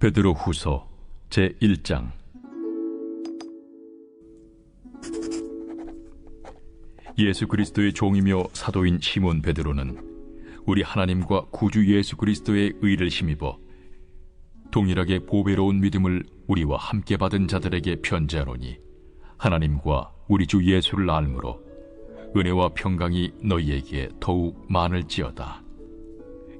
베드로 후서 제 1장 예수 그리스도의 종이며 사도인 시몬 베드로는 우리 하나님과 구주 예수 그리스도의 의를 힘입어 동일하게 보배로운 믿음을 우리와 함께 받은 자들에게 편지하노니 하나님과 우리 주 예수를 알므로 은혜와 평강이 너희에게 더욱 많을지어다.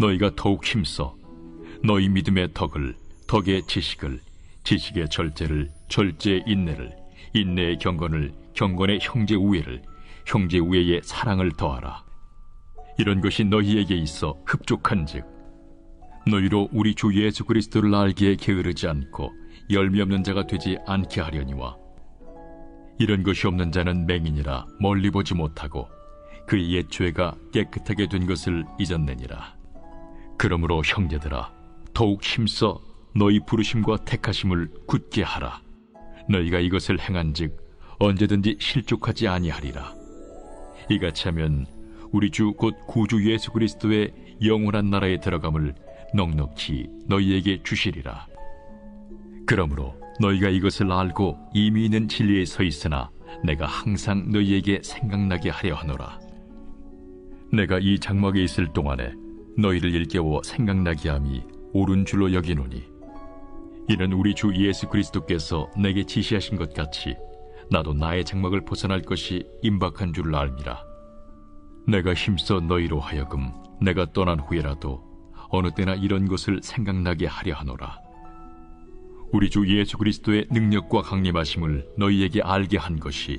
너희가 더욱 힘써 너희 믿음의 덕을 덕의 지식을 지식의 절제를 절제의 인내를 인내의 경건을 경건의 형제 우애를 형제 우애의 사랑을 더하라. 이런 것이 너희에게 있어 흡족한즉 너희로 우리 주 예수 그리스도를 알기에 게으르지 않고 열미 없는 자가 되지 않게 하려니와 이런 것이 없는 자는 맹인이라 멀리 보지 못하고 그의 옛 죄가 깨끗하게 된 것을 잊었느니라 그러므로 형제들아 더욱 힘써 너희 부르심과 택하심을 굳게 하라 너희가 이것을 행한즉 언제든지 실족하지 아니하리라 이같이 하면 우리 주 곧 구주 예수 그리스도의 영원한 나라에 들어감을 넉넉히 너희에게 주시리라. 그러므로 너희가 이것을 알고 이미 있는 진리에 서 있으나 내가 항상 너희에게 생각나게 하려 하노라. 내가 이 장막에 있을 동안에 너희를 일깨워 생각나게 함이 옳은 줄로 여기노니 이는 우리 주 예수 그리스도께서 내게 지시하신 것 같이 나도 나의 장막을 벗어날 것이 임박한 줄을 알미라. 내가 힘써 너희로 하여금 내가 떠난 후에라도 어느 때나 이런 것을 생각나게 하려 하노라. 우리 주 예수 그리스도의 능력과 강림하심을 너희에게 알게 한 것이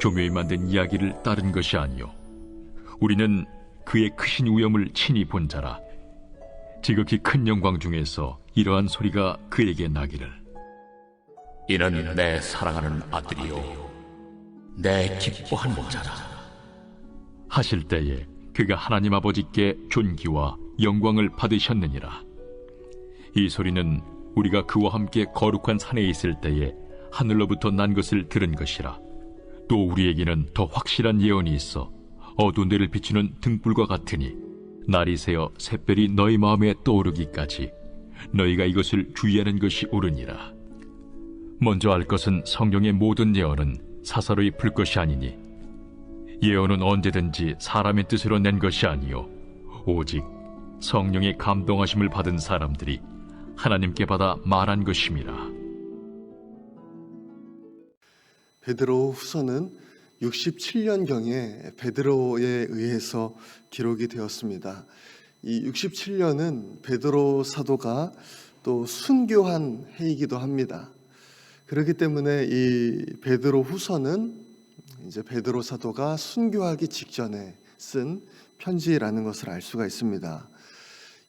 교묘히 만든 이야기를 따른 것이 아니요. 우리는 그의 크신 위엄을 친히 본 자라. 지극히 큰 영광 중에서 이러한 소리가 그에게 나기를. 이는 내 사랑하는 아들이요 내 기뻐하는 자라 하실 때에 그가 하나님 아버지께 존귀와 영광을 받으셨느니라. 이 소리는 우리가 그와 함께 거룩한 산에 있을 때에 하늘로부터 난 것을 들은 것이라. 또 우리에게는 더 확실한 예언이 있어 어두운 데를 비추는 등불과 같으니 날이 새어 샛별이 너희 마음에 떠오르기까지 너희가 이것을 주의하는 것이 옳으니라. 먼저 알 것은 성경의 모든 예언은 사사로이 풀 것이 아니니 예언은 언제든지 사람의 뜻으로 낸 것이 아니요 오직 성령의 감동하심을 받은 사람들이 하나님께 받아 말한 것임이라. 베드로 후서는 67년경에 베드로에 의해서 기록이 되었습니다. 이 67년은 베드로 사도가 또 순교한 해이기도 합니다. 그렇기 때문에 이 베드로 후서는 이제 베드로 사도가 순교하기 직전에 쓴 편지라는 것을 알 수가 있습니다.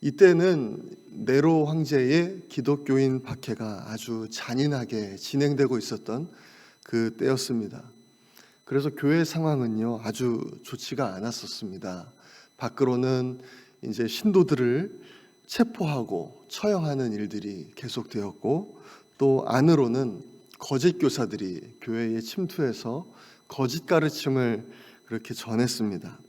이때는 네로 황제의 기독교인 박해가 아주 잔인하게 진행되고 있었던 그 때였습니다. 그래서 교회 상황은요 아주 좋지가 않았었습니다. 밖으로는 이제 신도들을 체포하고 처형하는 일들이 계속되었고 또 안으로는 거짓 교사들이 교회에 침투해서 거짓 가르침을 그렇게 전했습니다.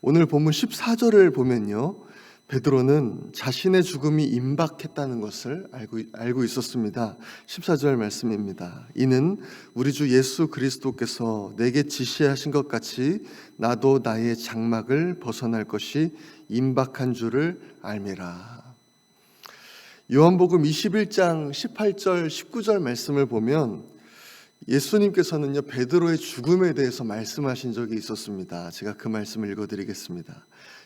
오늘 본문 14절을 보면요. 베드로는 자신의 죽음이 임박했다는 것을 알고, 알고 있었습니다. 14절 말씀입니다. 이는 우리 주 예수 그리스도께서 내게 지시하신 것 같이 나도 나의 장막을 벗어날 것이 임박한 줄을 알미라. 요한복음 21장 18절 19절 말씀을 보면 예수님께서는요 베드로의 죽음에 대해서 말씀하신 적이 있었습니다. 제가 그 말씀을 읽어드리겠습니다.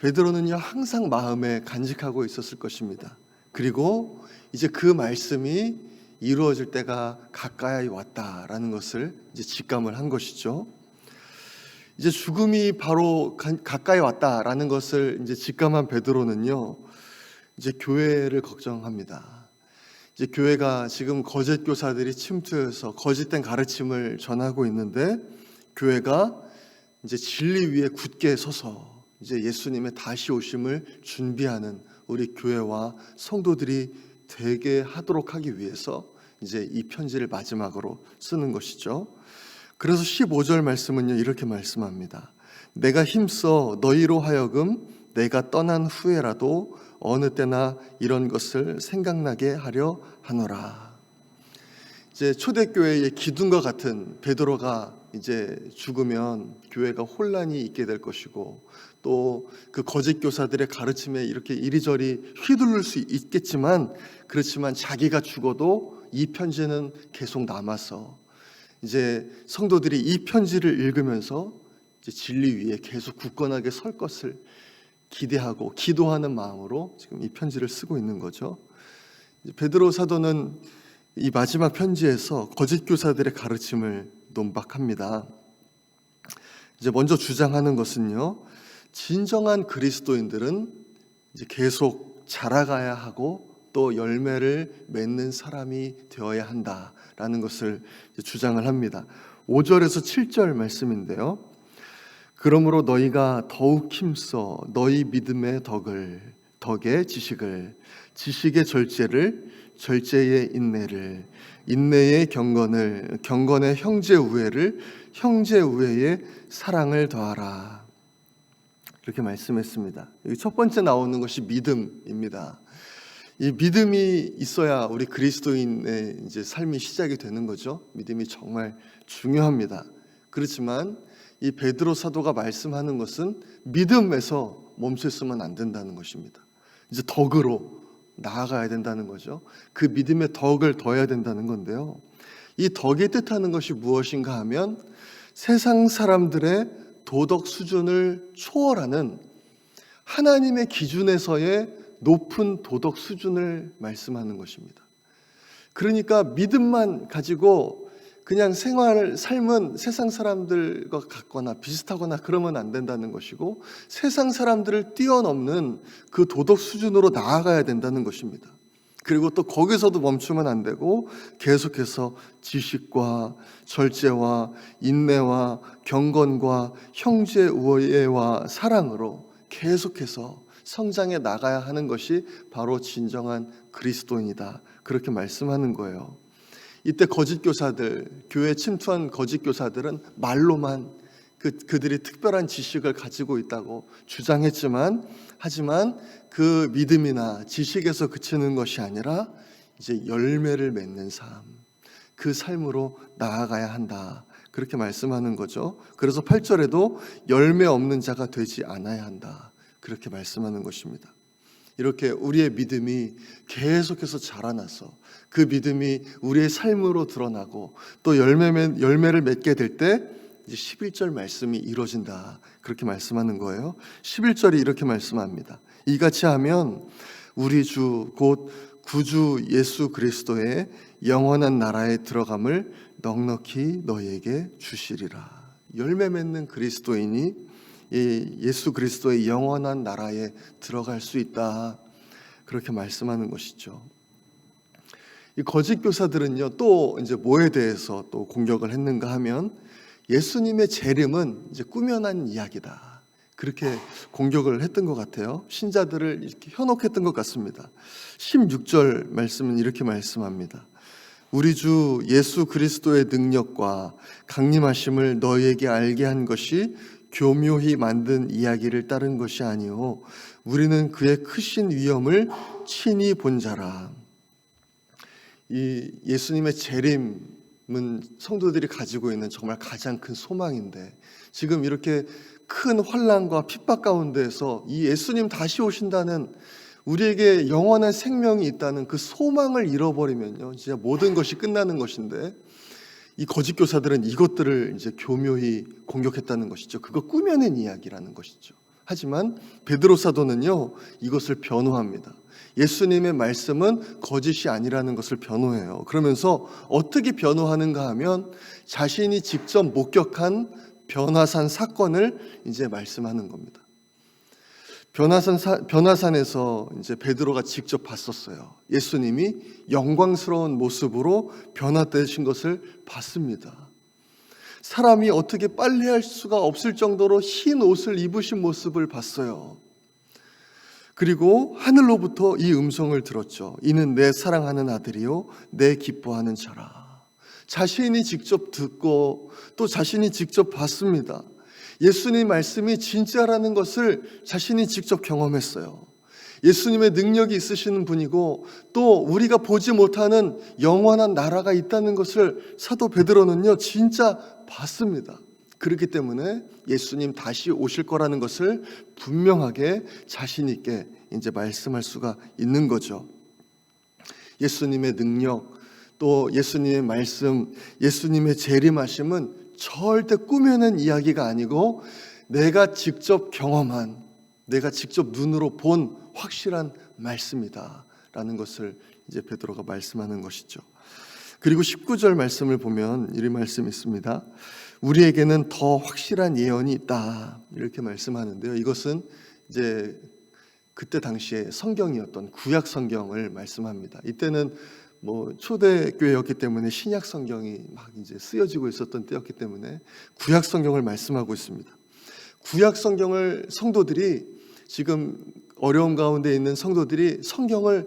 베드로는요 항상 마음에 간직하고 있었을 것입니다. 그리고 이제 그 말씀이 이루어질 때가 가까이 왔다라는 것을 이제 직감을 한 것이죠. 이제 죽음이 바로 가, 가까이 왔다라는 것을 이제 직감한 베드로는요. 이제 교회를 걱정합니다. 이제 교회가 지금 거짓 교사들이 침투해서 거짓된 가르침을 전하고 있는데 교회가 이제 진리 위에 굳게 서서 이제 예수님의 다시 오심을 준비하는 우리 교회와 성도들이 되게 하도록 하기 위해서 이제 이 편지를 마지막으로 쓰는 것이죠. 그래서 15절 말씀은요 이렇게 말씀합니다. 내가 힘써 너희로 하여금 내가 떠난 후에라도 어느 때나 이런 것을 생각나게 하려 하노라. 이제 초대교회의 기둥과 같은 베드로가 이제 죽으면 교회가 혼란이 있게 될 것이고 또 그 거짓 교사들의 가르침에 이렇게 이리저리 휘둘릴 수 있겠지만 그렇지만 자기가 죽어도 이 편지는 계속 남아서 이제 성도들이 이 편지를 읽으면서 이제 진리 위에 계속 굳건하게 설 것을 기대하고 기도하는 마음으로 지금 이 편지를 쓰고 있는 거죠. 베드로 사도는 이 마지막 편지에서 거짓 교사들의 가르침을 논박합니다. 이제 먼저 주장하는 것은요. 진정한 그리스도인들은 이제 계속 자라가야 하고 또 열매를 맺는 사람이 되어야 한다라는 것을 주장을 합니다. 5절에서 7절 말씀인데요. 그러므로 너희가 더욱 힘써 너희 믿음의 덕을 덕의 지식을 지식의 절제를 절제의 인내를 인내의 경건을 경건의 형제 우애를 형제 우애의 사랑을 더하라 이렇게 말씀했습니다. 첫 번째 나오는 것이 믿음입니다. 이 믿음이 있어야 우리 그리스도인의 이제 삶이 시작이 되는 거죠. 믿음이 정말 중요합니다. 그렇지만 이 베드로 사도가 말씀하는 것은 믿음에서 멈춰 있으면 안 된다는 것입니다. 이제 덕으로 나아가야 된다는 거죠. 그 믿음의 덕을 더해야 된다는 건데요. 이 덕의 뜻하는 것이 무엇인가 하면 세상 사람들의 도덕 수준을 초월하는 하나님의 기준에서의 높은 도덕 수준을 말씀하는 것입니다. 그러니까 믿음만 가지고 그냥 생활 삶은 세상 사람들과 같거나 비슷하거나 그러면 안 된다는 것이고 세상 사람들을 뛰어넘는 그 도덕 수준으로 나아가야 된다는 것입니다. 그리고 또 거기서도 멈추면 안 되고 계속해서 지식과 절제와 인내와 경건과 형제 우애와 사랑으로 계속해서 성장해 나가야 하는 것이 바로 진정한 그리스도인이다. 그렇게 말씀하는 거예요. 이때 거짓 교사들, 교회 침투한 거짓 교사들은 말로만 그, 그들이 특별한 지식을 가지고 있다고 주장했지만, 하지만 그 믿음이나 지식에서 그치는 것이 아니라 이제 열매를 맺는 삶, 그 삶으로 나아가야 한다. 그렇게 말씀하는 거죠. 그래서 8절에도 열매 없는 자가 되지 않아야 한다. 그렇게 말씀하는 것입니다. 이렇게 우리의 믿음이 계속해서 자라나서 그 믿음이 우리의 삶으로 드러나고 또 열매, 열매를 맺게 될때 11절 말씀이 이루어진다. 그렇게 말씀하는 거예요. 11절이 이렇게 말씀합니다. 이같이 하면 우리 주 곧 구주 예수 그리스도의 영원한 나라에 들어감을 넉넉히 너희에게 주시리라. 열매 맺는 그리스도인이 예수 그리스도의 영원한 나라에 들어갈 수 있다. 그렇게 말씀하는 것이죠. 이 거짓 교사들은요, 또 이제 뭐에 대해서 또 공격을 했는가 하면 예수님의 재림은 이제 꾸며난 이야기다. 그렇게 공격을 했던 것 같아요. 신자들을 이렇게 현혹했던 것 같습니다. 16절 말씀은 이렇게 말씀합니다. 우리 주 예수 그리스도의 능력과 강림하심을 너희에게 알게 한 것이 교묘히 만든 이야기를 따른 것이 아니요 우리는 그의 크신 위엄을 친히 본 자라. 이 예수님의 재림은 성도들이 가지고 있는 정말 가장 큰 소망인데 지금 이렇게 큰 환란과 핍박 가운데에서 이 예수님 다시 오신다는 우리에게 영원한 생명이 있다는 그 소망을 잃어버리면요. 진짜 모든 것이 끝나는 것인데 이 거짓 교사들은 이것들을 이제 교묘히 공격했다는 것이죠. 그거 꾸며낸 이야기라는 것이죠. 하지만 베드로 사도는요. 이것을 변호합니다. 예수님의 말씀은 거짓이 아니라는 것을 변호해요. 그러면서 어떻게 변호하는가 하면 자신이 직접 목격한 변화산 사건을 이제 말씀하는 겁니다. 변화산 사, 변화산에서 이제 베드로가 직접 봤었어요. 예수님이 영광스러운 모습으로 변화되신 것을 봤습니다. 사람이 어떻게 빨래할 수가 없을 정도로 흰 옷을 입으신 모습을 봤어요. 그리고 하늘로부터 이 음성을 들었죠. 이는 내 사랑하는 아들이요, 내 기뻐하는 자라. 자신이 직접 듣고 또 자신이 직접 봤습니다. 예수님 말씀이 진짜라는 것을 자신이 직접 경험했어요. 예수님의 능력이 있으시는 분이고 또 우리가 보지 못하는 영원한 나라가 있다는 것을 사도 베드로는요 진짜 봤습니다. 그렇기 때문에 예수님 다시 오실 거라는 것을 분명하게 자신 있게 이제 말씀할 수가 있는 거죠. 예수님의 능력 또 예수님의 말씀, 예수님의 재림하심은 절대 꾸며낸 이야기가 아니고 내가 직접 경험한 내가 직접 눈으로 본 확실한 말씀이다 라는 것을 이제 베드로가 말씀하는 것이죠. 그리고 19절 말씀을 보면 이런 말씀이 있습니다. 우리에게는 더 확실한 예언이 있다. 이렇게 말씀하는데요. 이것은 이제 그때 당시에 성경이었던 구약 성경을 말씀합니다. 이때는 뭐 초대교회였기 때문에 신약 성경이 막 이제 쓰여지고 있었던 때였기 때문에 구약 성경을 말씀하고 있습니다. 구약 성경을 성도들이 지금 어려움 가운데 있는 성도들이 성경을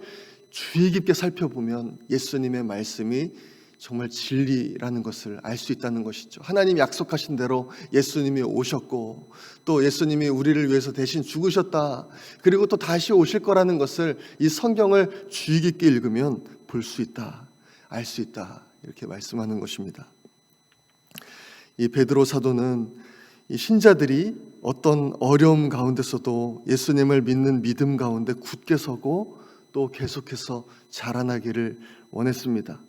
주의 깊게 살펴보면 예수님의 말씀이 정말 진리라는 것을 알 수 있다는 것이죠. 하나님 약속하신 대로 예수님이 오셨고 또 예수님이 우리를 위해서 대신 죽으셨다. 그리고 또 다시 오실 거라는 것을 이 성경을 주의 깊게 읽으면 볼 수 있다. 알 수 있다. 이렇게 말씀하는 것입니다. 이 베드로 사도는 이 신자들이 어떤 어려움 가운데서도 예수님을 믿는 믿음 가운데 굳게 서고 또 계속해서 자라나기를 원했습니다.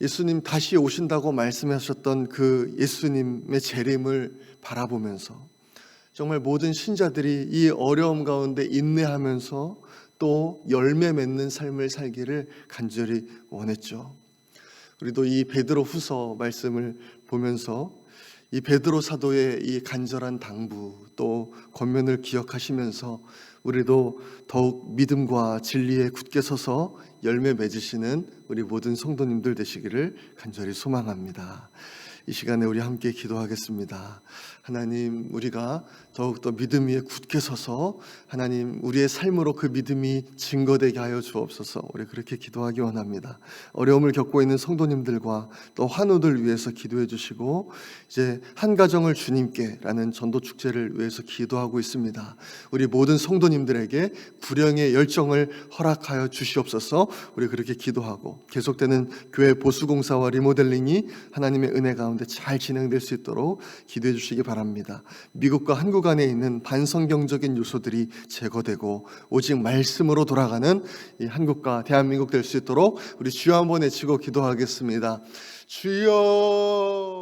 예수님 다시 오신다고 말씀하셨던 그 예수님의 재림을 바라보면서 정말 모든 신자들이 이 어려움 가운데 인내하면서 또 열매 맺는 삶을 살기를 간절히 원했죠. 우리도 이 베드로 후서 말씀을 보면서 이 베드로 사도의 이 간절한 당부 또 권면을 기억하시면서 우리도 더욱 믿음과 진리에 굳게 서서 열매 맺으시는 우리 모든 성도님들 되시기를 간절히 소망합니다. 이 시간에 우리 함께 기도하겠습니다. 하나님, 우리가 더욱더 믿음 위에 굳게 서서 하나님, 우리의 삶으로 그 믿음이 증거되게 하여 주옵소서. 우리 그렇게 기도하기 원합니다. 어려움을 겪고 있는 성도님들과 또 환우들 위해서 기도해 주시고 이제 한 가정을 주님께라는 전도 축제를 위해서 기도하고 있습니다. 우리 모든 성도님들에게 불령의 열정을 허락하여 주시옵소서. 우리 그렇게 기도하고 계속되는 교회 보수 공사와 리모델링이 하나님의 은혜 가운데 잘 진행될 수 있도록 기도해 주시기 바랍니다. 미국과 한국 안에 있는 반성경적인 요소들이 제거되고 오직 말씀으로 돌아가는 이 한국과 대한민국 될 수 있도록 우리 주여 한번 외치고 기도하겠습니다. 주여